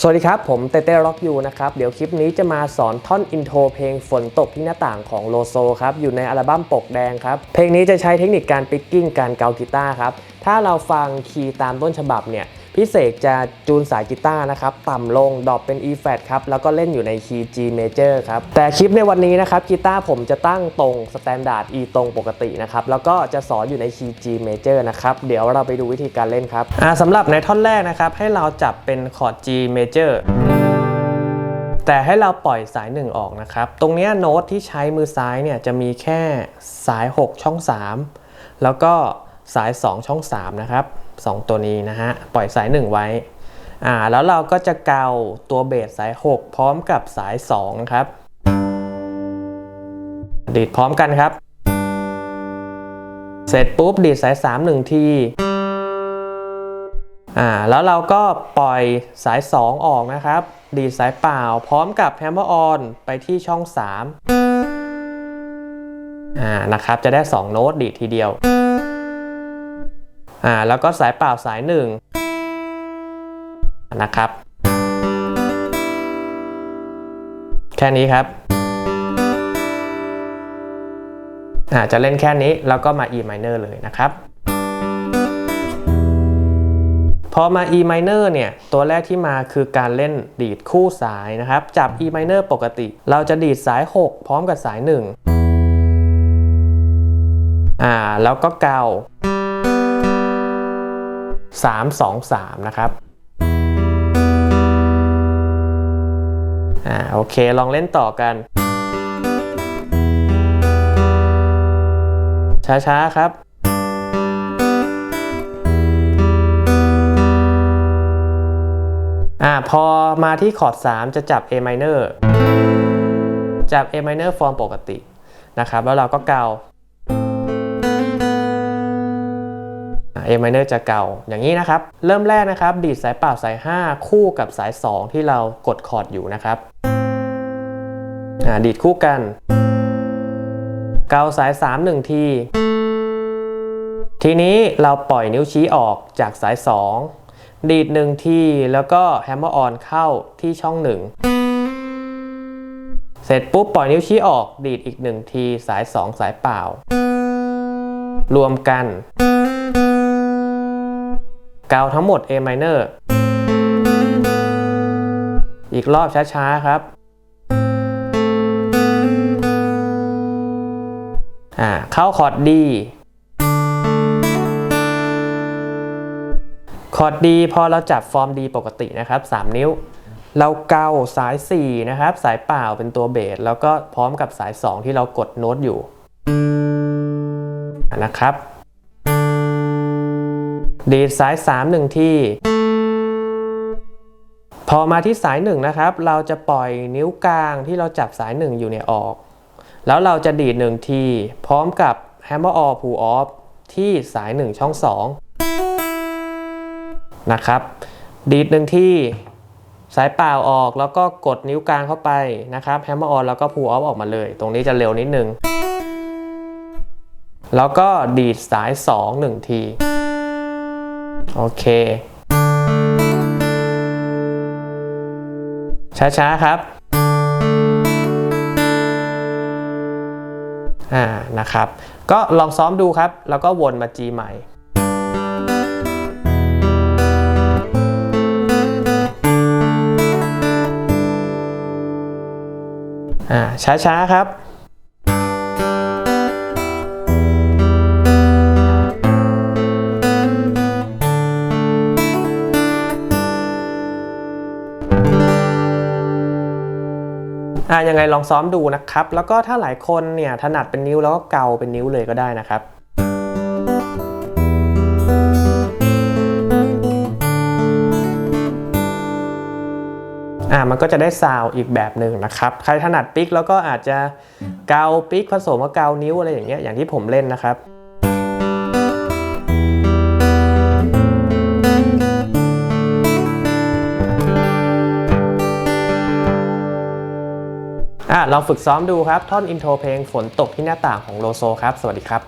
สวัสดีครับ ผมเตเต้ร็อกยูนะครับ เดี๋ยวคลิปนี้จะมาสอนท่อนอินโทรเพลงฝนตกที่หน้าต่างของโลโซครับ อยู่ในอัลบั้มปกแดงครับ เพลงนี้จะใช้เทคนิคการปิกกิ้งการเกากีตาร์ครับ ถ้าเราฟังคีย์ตามต้นฉบับเนี่ย พี่เสกจะจูนสายกีตาร์นะครับ ต่ำลงดรอปเป็น E flat ครับ แล้วก็เล่นอยู่ในคีย์ G major ครับ แต่คลิปในวันนี้นะครับกีตาร์ผมจะตั้งตรง standard E ตรงปกตินะครับ แล้วก็จะสอนอยู่ในคีย์ G major นะครับ เดี๋ยวเราไปดูวิธีการเล่นครับสำหรับในท่อนแรกนะครับ ให้เราจับเป็นคอร์ด G major แต่ให้เราปล่อยสาย1ออกนะครับ ตรงเนี้ยโน้ตที่ใช้มือซ้ายเนี่ยจะมีแค่สาย 6 ช่อง 3 แล้วก็สาย 2 ช่อง 3 นะครับ 2 ตัวนี้นะฮะ ปล่อยสาย 1 ไว้อ่าแล้วเราก็จะเกาตัวเบสสาย 6 พร้อมกับสาย 2 ครับ ดีดพร้อมกันครับ เสร็จปุ๊บดีดสาย 3 1 ทีอ่าแล้วเราก็ปล่อยสาย 2 ออกนะครับ ดีดสายเปล่า พร้อมกับแฮมเมอร์ออนไปที่ช่อง 3อ่านะครับจะได้ 2 โน้ตดีดทีเดียว อ่าแล้วก็สายเปล่าสาย1นะครับ แค่นี้ครับอ่าจะเล่นแค่นี้แล้วก็มา E minor เลยนะครับ พอมา E minor เนี่ย ตัวแรกที่มาคือการเล่นดีดคู่สายนะครับ จับ E minor ปกติ เราจะดีดสาย 6 พร้อมกับสาย 1 อ่า แล้วก็เกา 3 2 3 นะครับอ่าโอเค ลองเล่นต่อกัน ช้า ๆ ครับอ่าพอมาที่คอร์ด 3 จะจับ A minor จับ A minor ฟอร์มปกตินะครับ แล้วเราก็เกา A minor จะเก่าอย่างนี้นะครับ เริ่มแรกนะครับ ดีดสายเปล่าสาย 5 คู่กับสาย 2 ที่เรากดคอร์ดอยู่นะครับดีดคู่กัน เกาสาย 3 1 ที ทีนี้เราปล่อยนิ้วชี้ออกจากสาย 2 ดีด 1 ที แล้วก็แฮมเมอร์ออนเข้าที่ช่อง 1 เสร็จปุ๊บปล่อยนิ้วชี้ออกดีดอีก 1 ทีสาย 2 สายเปล่ารวมกัน กาทั้งหมด A minor อีกรอบช้าๆครับอ่าเข้าคอร์ด D คอร์ด D พอเราจับฟอร์ม D ปกตินะครับ 3 นิ้ว เราเกาสาย 4 นะครับ สายเปล่าเป็นตัวเบส แล้วก็พร้อมกับสาย 2 ที่เรากดโน้ตอยู่นะครับ ดีดสาย 3 1 ที่พอมาที่สาย 1 นะครับ เราจะปล่อยนิ้วกลางที่เราจับสาย 1 อยู่เนี่ยออก แล้วเราจะดีด 1 ที พร้อมกับ hammer on pull off ที่สาย 1 ช่อง 2 นะครับ ดีด 1 ที่สายเปล่าออกแล้วก็กดนิ้วกลางเข้าไปนะครับ hammer on แล้วก็ pull off ออกมาเลย ตรงนี้จะเร็วนิดนึง แล้วก็ดีดสาย 2 1 ที โอเค ช้าๆครับ อ่า นะครับ ก็ลองซ้อมดูครับ แล้วก็วนมา G ใหม่อ่าช้าๆครับ อ่ายังไงลองซ้อมดูนะครับ แล้วก็ถ้าหลายคนเนี่ยถนัดเป็นนิ้วแล้วก็เกาเป็นนิ้วเลยก็ได้นะครับอ่ามันก็จะได้ซาวอีกแบบหนึ่งนะครับ ใครถนัดปิกแล้วก็อาจจะเกาปิกผสมกับเกานิ้วอะไรอย่างเงี้ยอย่างที่ผมเล่นนะครับ ลองฝึกซ้อมดูครับ ท่อนอินโทรเพลงฝนตกที่หน้าต่างของโลโซครับ สวัสดีครับ